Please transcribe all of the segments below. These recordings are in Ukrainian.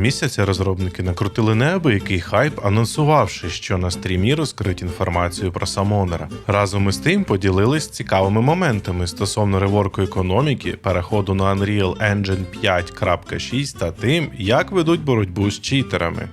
місяця розробники накрутили неабиякий хайп, анонсувавши, що на стрімі розкрить інформацію про Самонера. Разом із тим поділились цікавими моментами стосовно реворку економіки, переходу на Unreal Engine 5.6 та тим, як ведуть боротьбу з читерами.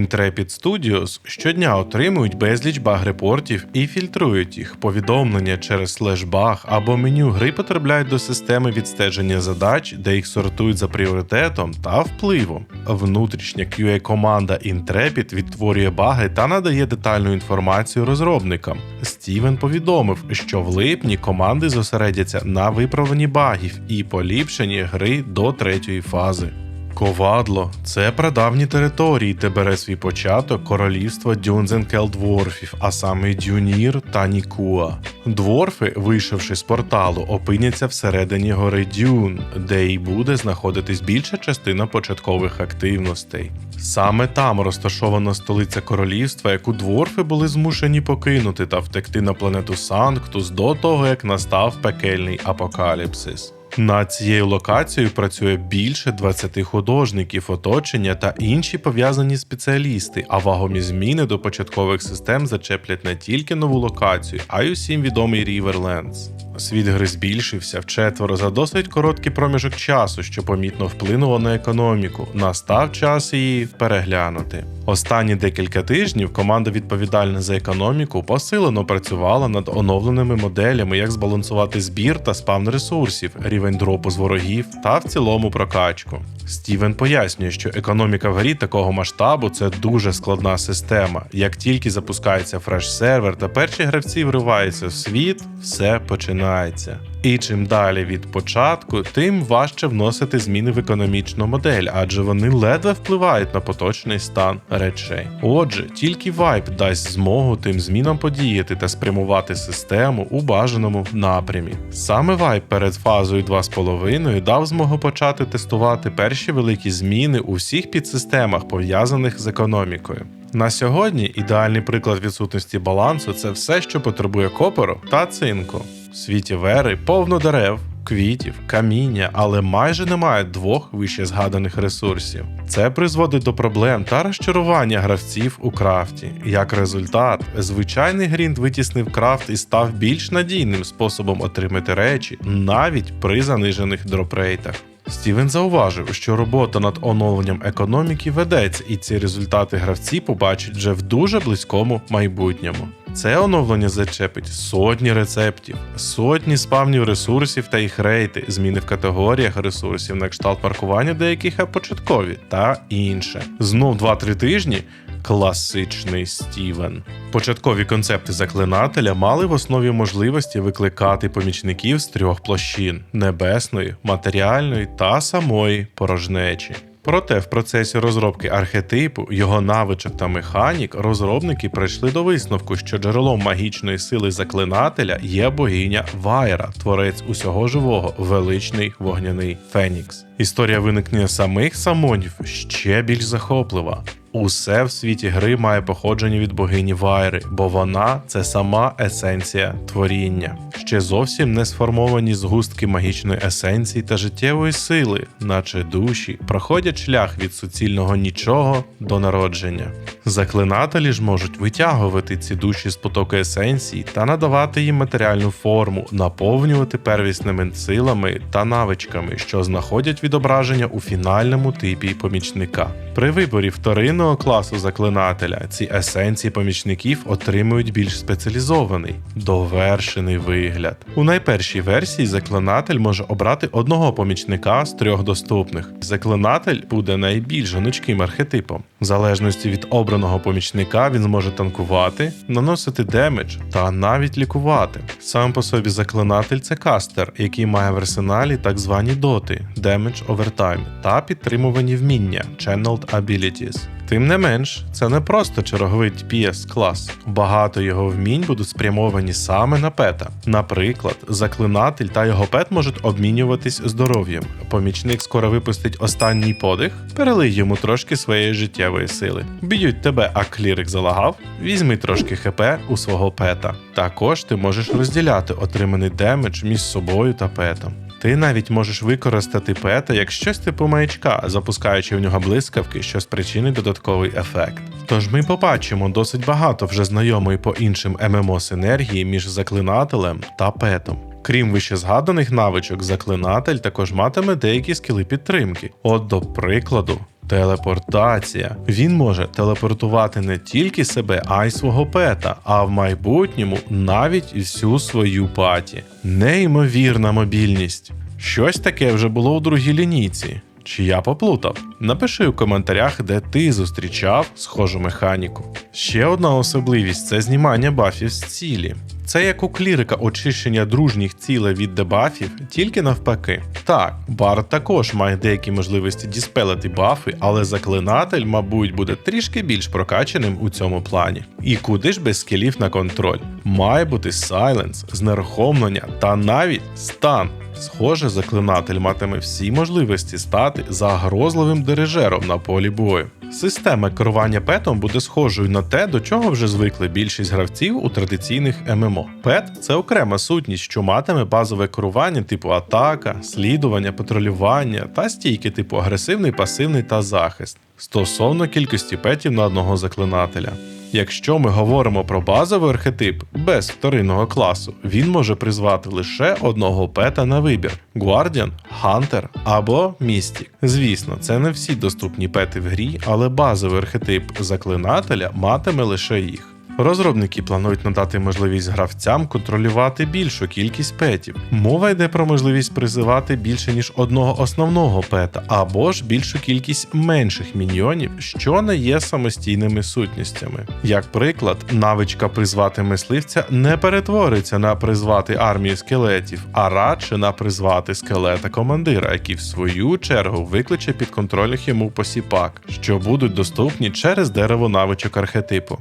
Intrepid Studios щодня отримують безліч баг-репортів і фільтрують їх. Повідомлення через слеш-баг або меню гри потрапляють до системи відстеження задач, де їх сортують за пріоритетом та впливом. Внутрішня QA-команда Intrepid відтворює баги та надає детальну інформацію розробникам. Стівен повідомив, що в липні команди зосередяться на виправленні багів і поліпшенні гри до третьої фази. Ковадло це прадавні території, де бере свій початок королівство Дюнзенкел-дворфів, а саме Дюнір та Нікуа. Дворфи, вийшовши з порталу, опиняться всередині гори Дюн, де й буде знаходитись більша частина початкових активностей. Саме там розташована столиця королівства, яку дворфи були змушені покинути та втекти на планету Санктус до того, як настав пекельний апокаліпсис. Над цією локацією працює більше 20 художників, оточення та інші пов'язані спеціалісти, а вагомі зміни до початкових систем зачеплять не тільки нову локацію, а й усім відомий Ріверлендс. Світ гри збільшився вчетверо за досить короткий проміжок часу, що помітно вплинуло на економіку. Настав час її переглянути. Останні декілька тижнів команда відповідальна за економіку посилено працювала над оновленими моделями, як збалансувати збір та спавн ресурсів, рівень дропу з ворогів та в цілому прокачку. Стівен пояснює, що економіка в грі такого масштабу це дуже складна система. Як тільки запускається фреш-сервер та перші гравці вриваються в світ, все починається. І чим далі від початку, тим важче вносити зміни в економічну модель, адже вони ледве впливають на поточний стан речей. Отже, тільки вайп дасть змогу тим змінам подіяти та спрямувати систему у бажаному напрямі. Саме вайп перед фазою 2.5 дав змогу почати тестувати перші великі зміни у всіх підсистемах, пов'язаних з економікою. На сьогодні ідеальний приклад відсутності балансу це все, що потребує копору та цинку. В світі вери повно дерев, квітів, каміння, але майже немає двох вище згаданих ресурсів. Це призводить до проблем та розчарування гравців у крафті. Як результат, звичайний грінд витіснив крафт і став більш надійним способом отримати речі навіть при занижених дропрейтах. Стівен зауважив, що робота над оновленням економіки ведеться, і ці результати гравці побачать вже в дуже близькому майбутньому. Це оновлення зачепить сотні рецептів, сотні спавнів ресурсів та їх рейти, зміни в категоріях ресурсів на кшталт паркування деяких є початкові та інше. Знов 2-3 тижні. Класичний Стівен. Початкові концепти заклинателя мали в основі можливості викликати помічників з трьох площин: небесної, матеріальної та самої порожнечі. Проте в процесі розробки архетипу, його навичок та механік розробники прийшли до висновку, що джерелом магічної сили заклинателя є богиня Вайра, творець усього живого, величний вогняний Фенікс. Історія виникнення самих самонів ще більш захоплива. Усе в світі гри має походження від богині Вайри, бо вона це сама есенція творіння. Ще зовсім не сформовані згустки магічної есенції та життєвої сили, наче душі, проходять шлях від суцільного нічого до народження. Заклинателі ж можуть витягувати ці душі з потоку есенції та надавати їм матеріальну форму, наповнювати первісними силами та навичками, що знаходять відображення у фінальному типі помічника. При виборі вторинного класу заклинателя ці есенції помічників отримують більш спеціалізований, довершений вигляд. У найпершій версії заклинатель може обрати одного помічника з трьох доступних. Заклинатель буде найбільш гнучким архетипом. В залежності від обраного помічника він зможе танкувати, наносити демедж та навіть лікувати. Сам по собі заклинатель це кастер, який має в арсеналі так звані доти Damage Overtime та підтримувані вміння Channeled Abilities. Тим не менш, це не просто черговий DPS клас. Багато його вмінь будуть спрямовані саме на пета. Наприклад, заклинатель та його пет можуть обмінюватись здоров'ям. Помічник скоро випустить останній подих, перелий йому трошки своєї життєвої сили. Б'ють тебе, а клірик залагав, візьми трошки хп у свого пета. Також ти можеш розділяти отриманий демедж між собою та петом. Ти навіть можеш використати пета як щось типу маячка, запускаючи в нього блискавки, що спричинить додатковий ефект. Тож ми побачимо досить багато вже знайомої по іншим ММО синергії між заклинателем та петом. Крім вище згаданих навичок, заклинатель також матиме деякі скіли підтримки. От до прикладу. Телепортація. Він може телепортувати не тільки себе, а й свого пета, а в майбутньому навіть всю свою паті. Неймовірна мобільність. Щось таке вже було у другій лінійці. Чи я поплутав? Напиши у коментарях, де ти зустрічав схожу механіку. Ще одна особливість це знімання бафів з цілі. Це як у клірика очищення дружніх цілей від дебафів, тільки навпаки. Так, Бард також має деякі можливості діспелити бафи, але заклинатель, мабуть, буде трішки більш прокачаним у цьому плані. І куди ж без скілів на контроль? Має бути сайленс, знерухомлення та навіть стан. Схоже, заклинатель матиме всі можливості стати загрозливим дирижером на полі бою. Система керування петом буде схожою на те, до чого вже звикли більшість гравців у традиційних ММО. Пет це окрема сутність, що матиме базове керування типу атака, слідування, патрулювання та стійки типу агресивний, пасивний та захист стосовно кількості петів на одного заклинателя. Якщо ми говоримо про базовий архетип без вторинного класу, він може призвати лише одного пета на вибір: Guardian, Hunter або Містік. Звісно, це не всі доступні пети в грі, але базовий архетип заклинателя матиме лише їх. Розробники планують надати можливість гравцям контролювати більшу кількість петів. Мова йде про можливість призивати більше ніж одного основного пета, або ж більшу кількість менших міньйонів, що не є самостійними сутністями. Як приклад, навичка призвати мисливця не перетвориться на призвати армію скелетів, а радше на призвати скелета командира, який в свою чергу викличе підконтрольних йому посіпак, що будуть доступні через дерево навичок архетипу.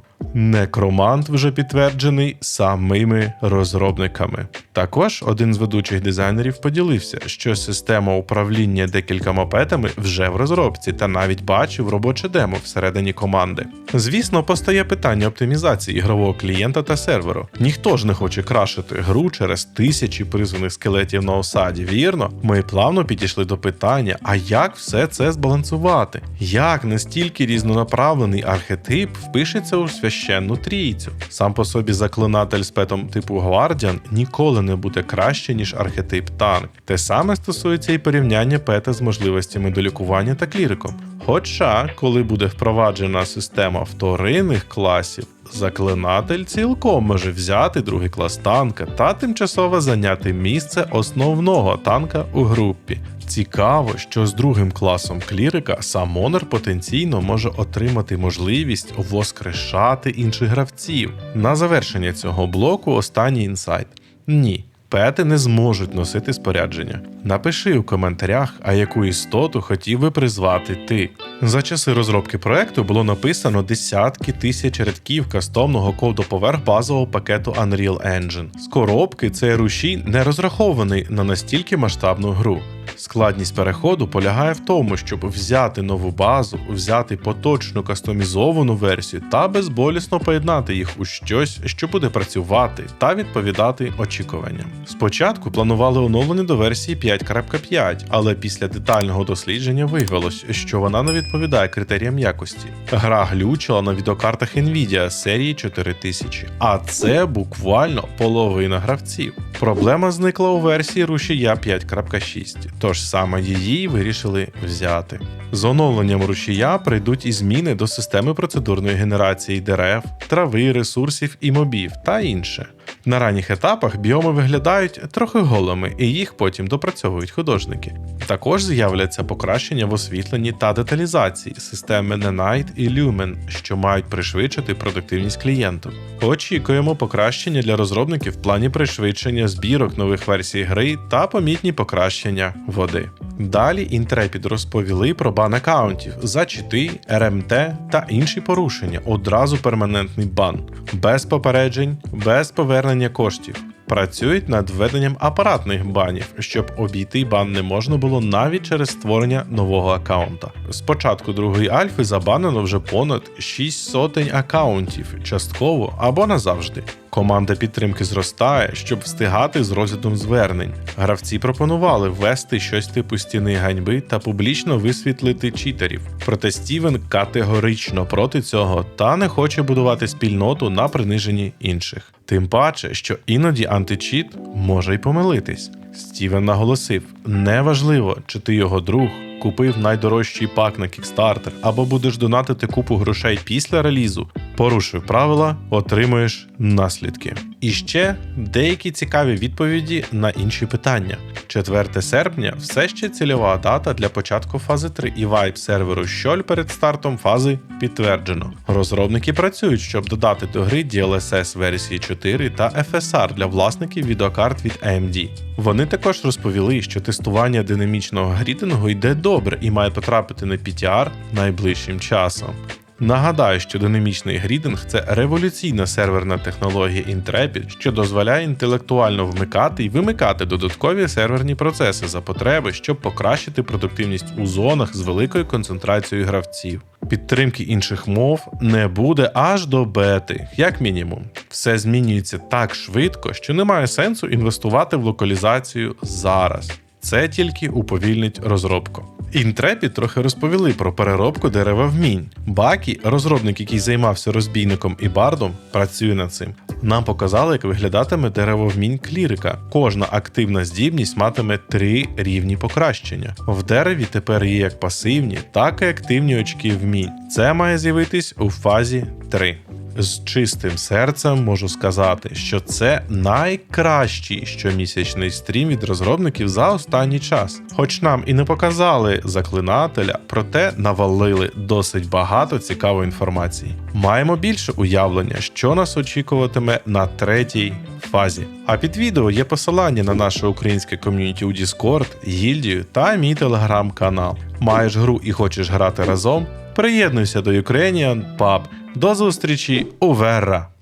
Некромант вже підтверджений самими розробниками. Також один з ведучих дизайнерів поділився, що система управління декількома петами вже в розробці та навіть бачив робоче демо всередині команди. Звісно, постає питання оптимізації ігрового клієнта та серверу. Ніхто ж не хоче крашити гру через тисячі призваних скелетів на осаді. Вірно, ми плавно підійшли до питання: а як все це збалансувати? Як настільки різнонаправлений архетип впишеться у священну трійцю? Сам по собі заклинатель з петом типу Гвардіан ніколи не буде краще, ніж архетип танк. Те саме стосується і порівняння пета з можливостями до лікування та кліриком. Хоча, коли буде впроваджена система вторинних класів, заклинатель цілком може взяти другий клас танка та тимчасово зайняти місце основного танка у групі. Цікаво, що з другим класом клірика самонер потенційно може отримати можливість воскрешати інших гравців. На завершення цього блоку останній інсайт. Ні. Пети не зможуть носити спорядження. Напиши у коментарях, а яку істоту хотів би призвати ти. За часи розробки проекту було написано десятки тисяч рядків кастомного коду поверх базового пакету Unreal Engine. З коробки цей рушій не розрахований на настільки масштабну гру. Складність переходу полягає в тому, щоб взяти нову базу, взяти поточну кастомізовану версію та безболісно поєднати їх у щось, що буде працювати та відповідати очікуванням. Спочатку планували оновлення до версії 5.5, але після детального дослідження виявилось, що вона не відповідає критеріям якості. Гра глючила на відеокартах Nvidia серії 4000, а це буквально половина гравців. Проблема зникла у версії рушія 5.6, тож саме її вирішили взяти. З оновленням рушія прийдуть і зміни до системи процедурної генерації дерев, трави, ресурсів і мобів та інше. На ранніх етапах біоми виглядають трохи голими, і їх потім допрацьовують художники. Також з'являться покращення в освітленні та деталізації системи Nanite і Lumen, що мають пришвидшити продуктивність клієнту. Очікуємо покращення для розробників в плані пришвидшення збірок нових версій гри та помітні покращення води. Далі Intrepid розповіли про бан аккаунтів за чити, РМТ та інші порушення. Одразу перманентний бан, без попереджень, без повернення коштів. Працюють над введенням апаратних банів, щоб обійти бан не можна було навіть через створення нового аккаунта. З початку другої альфи забанено вже понад 6 сотень аккаунтів, частково або назавжди. Команда підтримки зростає, щоб встигати з розглядом звернень. Гравці пропонували ввести щось типу стіни ганьби та публічно висвітлити читерів. Проте Стівен категорично проти цього та не хоче будувати спільноту на приниженні інших. Тим паче, що іноді античіт може й помилитись. Стівен наголосив: неважливо, чи ти його друг, купив найдорожчий пак на Kickstarter або будеш донатити купу грошей після релізу, порушив правила, отримуєш наслідки. І ще деякі цікаві відповіді на інші питання. 4 серпня все ще цільова дата для початку фази 3 і вайп серверу щоль перед стартом фази підтверджено. Розробники працюють, щоб додати до гри DLSS версії 4 та FSR для власників відеокарт від AMD. Вони також розповіли, що тестування динамічного грідингу йде добре і має потрапити на PTR найближчим часом. Нагадаю, що динамічний грідинг це революційна серверна технологія Intrepid, що дозволяє інтелектуально вмикати і вимикати додаткові серверні процеси за потреби, щоб покращити продуктивність у зонах з великою концентрацією гравців. Підтримки інших мов не буде аж до бети, як мінімум. Все змінюється так швидко, що немає сенсу інвестувати в локалізацію зараз. Це тільки уповільнить розробку. Інтрепі трохи розповіли про переробку дерева вмінь. Бакі, розробник, який займався розбійником і бардом, працює над цим. Нам показали, як виглядатиме дерево вмінь клірика. Кожна активна здібність матиме три рівні покращення. В дереві тепер є як пасивні, так і активні очки вмінь. Це має з'явитись у фазі 3. З чистим серцем можу сказати, що це найкращий щомісячний стрім від розробників за останній час. Хоч нам і не показали заклинателя, проте навалили досить багато цікавої інформації. Маємо більше уявлення, що нас очікуватиме на третій фазі. А під відео є посилання на наше українське ком'юніті у Discord, гільдію та мій телеграм-канал. Маєш гру і хочеш грати разом? Приєднуйся до Ukrainian Pub. До зустрічі у Верра!